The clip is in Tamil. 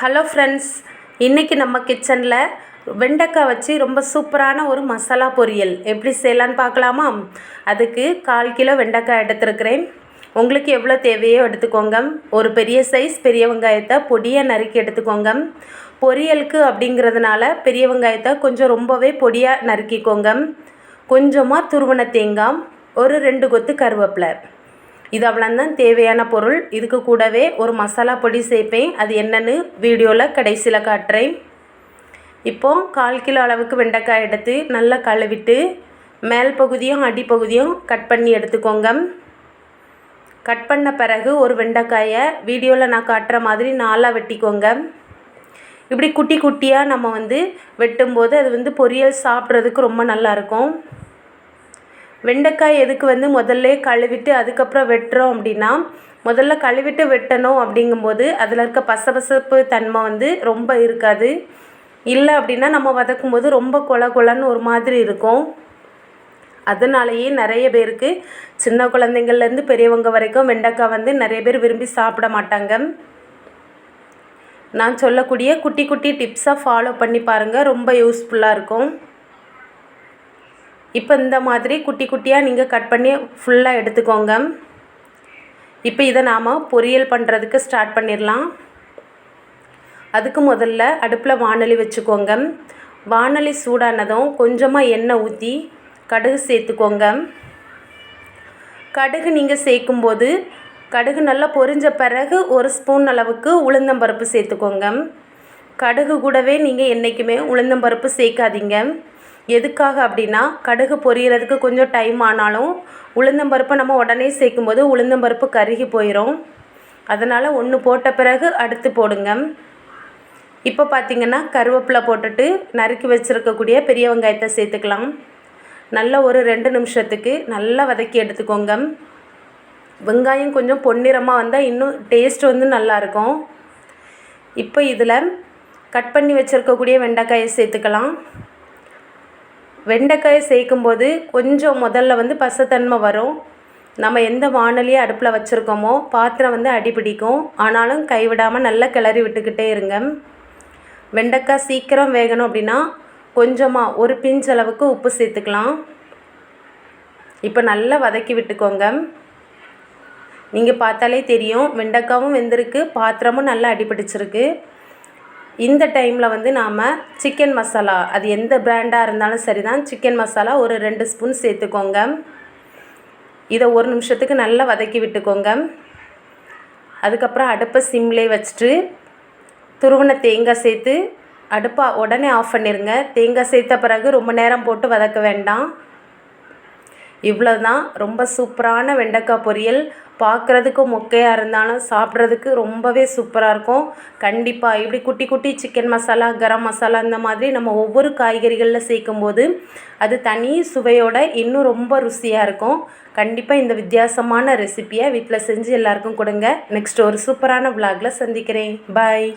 ஹலோ ஃப்ரெண்ட்ஸ் இன்றைக்கி நம்ம கிச்சனில் வெண்டைக்காய் வச்சு ரொம்ப சூப்பரான ஒரு மசாலா பொரியல். எப்படி செய்யலான்னு பார்க்கலாமா? அதுக்கு கால் கிலோ வெண்டைக்காய் எடுத்துருக்கிறேன். உங்களுக்கு எவ்வளோ தேவையோ எடுத்துக்கோங்க. ஒரு பெரிய சைஸ் பெரிய வெங்காயத்தை பொடியாக நறுக்கி எடுத்துக்கோங்க. பொரியலுக்கு அப்படிங்கிறதுனால பெரிய வெங்காயத்தை கொஞ்சம் ரொம்பவே பொடியாக நறுக்கிக்கோங்க. கொஞ்சமாக துருவன தேங்காய் ஒரு ரெண்டு கொத்து கருவேப்பிலை. இது அவ்வளோந்தான் தேவையான பொருள். இதுக்கு கூடவே ஒரு மசாலா பொடி சேர்ப்பேன். அது என்னென்னு வீடியோவில் கடைசியில் காட்டுறேன். இப்போது கால் கிலோ அளவுக்கு வெண்டைக்காய் எடுத்து நல்லா கழுவிட்டு மேல் பகுதியும் அடிப்பகுதியும் கட் பண்ணி எடுத்துக்கோங்க. கட் பண்ண பிறகு ஒரு வெண்டைக்காயை வீடியோவில் நான் காட்டுற மாதிரி நாலாக வெட்டிக்கோங்க. இப்படி குட்டி குட்டியாக நம்ம வந்து வெட்டும்போது அது வந்து பொரியல் சாப்பிட்றதுக்கு ரொம்ப நல்லாயிருக்கும் வெண்டைக்காய் எதுக்கு வந்து முதல்ல கழுவிட்டு அதுக்கப்புறம் வெட்டுறோம் அப்படின்னா முதல்ல கழுவிட்டு வெட்டணும் அப்படிங்கும்போது அதில் இருக்க பசபசப்பு தன்மை வந்து ரொம்ப இருக்காது. இல்லை அப்படின்னா நம்ம வதக்கும் போது ரொம்ப கொல கொலன்னு ஒரு மாதிரி இருக்கும். அதனாலேயே நிறைய பேருக்கு சின்ன குழந்தைங்கள்லேருந்து பெரியவங்க வரைக்கும் வெண்டைக்காய் வந்து நிறைய பேர் விரும்பி சாப்பிட மாட்டாங்க. நான் சொல்லக்கூடிய குட்டி குட்டி டிப்ஸாக ஃபாலோ பண்ணி பாருங்கள் ரொம்ப யூஸ்ஃபுல்லாக இருக்கும். இப்போ இந்த மாதிரி குட்டி குட்டியாக நீங்கள் கட் பண்ணி ஃபுல்லாக எடுத்துக்கோங்க. இப்போ இதை நாம் பொரியல் பண்ணுறதுக்கு ஸ்டார்ட் பண்ணிடலாம். அதுக்கு முதல்ல அடுப்பில் வானொலி வச்சுக்கோங்க. வானொலி சூடானதும் கொஞ்சமாக எண்ணெய் ஊற்றி கடுகு சேர்த்துக்கோங்க. கடுகு நீங்கள் சேர்க்கும்போது கடுகு நல்லா பொரிஞ்ச பிறகு ஒரு ஸ்பூன் அளவுக்கு உளுந்தம்பருப்பு சேர்த்துக்கோங்க. கடுகு கூடவே நீங்கள் என்றைக்குமே உளுந்தம்பருப்பு சேர்க்காதீங்க. எதுக்காக அப்படின்னா கடுகு பொரியறதுக்கு கொஞ்சம் டைம் ஆனாலும் உளுந்தம்பருப்பை நம்ம உடனே சேர்க்கும்போது உளுந்தம்பருப்பு கருகி போயிடும் அதனால் ஒன்று போட்ட பிறகு அடுத்து போடுங்க. இப்போ பார்த்திங்கன்னா கருவேப்பிலை போட்டுட்டு நறுக்கி வச்சுருக்கக்கூடிய பெரிய வெங்காயத்தை சேர்த்துக்கலாம். நல்லா ஒரு ரெண்டு நிமிஷத்துக்கு நல்லா வதக்கி எடுத்துக்கோங்க. வெங்காயம் கொஞ்சம் பொன்னிறமாக வந்தால் இன்னும் டேஸ்ட் வந்து நல்லாயிருக்கும். இப்போ இதில் கட் பண்ணி வச்சுருக்கக்கூடிய வெண்டைக்காயை சேர்த்துக்கலாம். வெண்டைக்காயை சேர்க்கும்போது கொஞ்சம் முதல்ல வந்து பசத்தன்மை வரும். நம்ம எந்த வானலியை அடுப்பில் வச்சுருக்கோமோ பாத்திரம் வந்து அடிப்பிடிக்கும் ஆனாலும் கைவிடாமல் நல்லா கிளறி விட்டுக்கிட்டே இருங்க. வெண்டைக்காய் சீக்கிரம் வேகணும் அப்படின்னா கொஞ்சமாக ஒரு பிஞ்ச் அளவுக்கு உப்பு சேர்த்துக்கலாம். இப்போ நல்லா வதக்கி விட்டுக்கோங்க. நீங்கள் பார்த்தாலே தெரியும் வெண்டைக்காவும் வெந்திருக்கு பாத்திரமும் நல்லா அடிப்பிடிச்சிருக்கு இந்த டைமில் வந்து நாம் சிக்கன் மசாலா அது எந்த பிராண்டாக இருந்தாலும் சரி தான் சிக்கன் மசாலா ஒரு ரெண்டு ஸ்பூன் சேர்த்துக்கோங்க. இதை ஒரு நிமிஷத்துக்கு நல்லா வதக்கி விட்டுக்கோங்க. அதுக்கப்புறம் அடுப்பை சிம்லே வச்சுட்டு துருவன தேங்காய் சேர்த்து அடுப்பை உடனே ஆஃப் பண்ணிடுங்க தேங்காய் சேர்த்த பிறகு ரொம்ப நேரம் போட்டு வதக்க வேண்டாம். இவ்வளோ தான் ரொம்ப சூப்பரான வெண்டைக்காய் பொரியல். பார்க்குறதுக்கு மொக்கையாக இருந்தாலும் சாப்பிட்றதுக்கு ரொம்பவே சூப்பராக இருக்கும். கண்டிப்பாக இப்படி குட்டி குட்டி சிக்கன் மசாலா கரம் மசாலா இந்த மாதிரி நம்ம ஒவ்வொரு காய்கறிகளில் சேர்க்கும்போது அது தனி சுவையோட இன்னும் ரொம்ப ருசியாக இருக்கும். கண்டிப்பாக இந்த வித்தியாசமான ரெசிப்பியை வீட்டில் செஞ்சு எல்லாருக்கும் கொடுங்க. நெக்ஸ்ட் ஒரு சூப்பரான விலாகில் சந்திக்கிறேன். பாய்